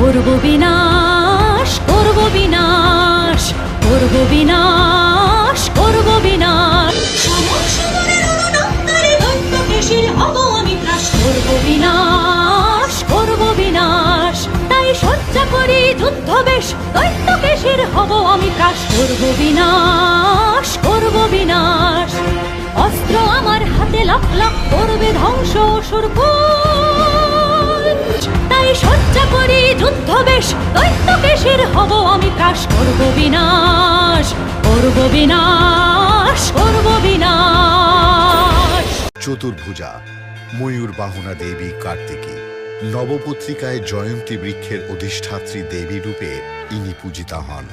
করব বিনাশ করব বিনাশ করব বিনাশ করব বিনাশ। করব বিনাশ করব বিনাশ তাই সজ্জা করি যুদ্ধ বেশ দৈত্যকেশীর হব আমি ত্রাস করব বিনাশ করব বিনাশ অস্ত্র আমার হাতে লাখ লাখ করবে ধ্বংস সুরকুল যুদ্ধ বেশ দৈত্যকেশের হব, আমি ত্রাস করব বিনাশ করব বিনাশ করব বিনাশ। চতুর্ভুজা, ময়ূর বাহনা দেবী কার্তিকী, নবপত্রিকায় জয়ন্তী বৃক্ষের অধিষ্ঠাত্রী দেবী রূপে ইনি পূজিতা হন।